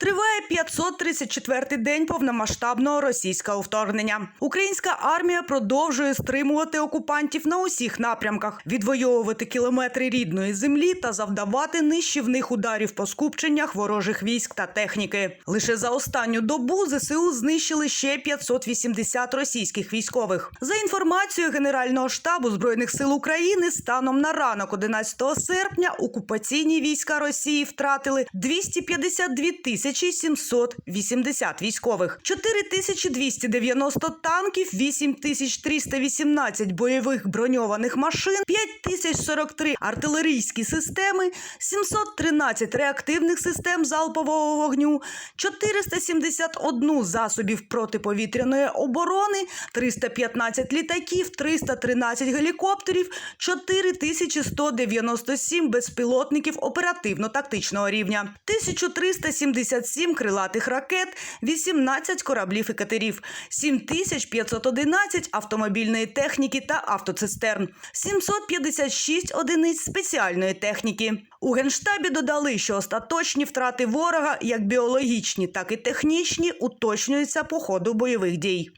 Триває 534-й день повномасштабного російського вторгнення. Українська армія продовжує стримувати окупантів на усіх напрямках, відвоювати кілометри рідної землі та завдавати нищівних ударів по скупченнях ворожих військ та техніки. Лише за останню добу ЗСУ знищили ще 580 російських військових. За інформацією Генерального штабу збройних сил України, станом на ранок 11 серпня окупаційні війська Росії втратили 252 тисячі 780 військових, 4290 танків, 8318 бойових броньованих машин, 5043 артилерійські системи, 713 реактивних систем залпового вогню, 471 засобів протиповітряної оборони, 315 літаків, 313 гелікоптерів, 4197 безпілотників оперативно-тактичного рівня, 1377 крилатих ракет, 18 кораблів і катерів, 7511 автомобільної техніки та автоцистерн, 756 одиниць спеціальної техніки. У генштабі додали, що остаточні втрати ворога, як біологічні, так і технічні, уточнюються по ходу бойових дій.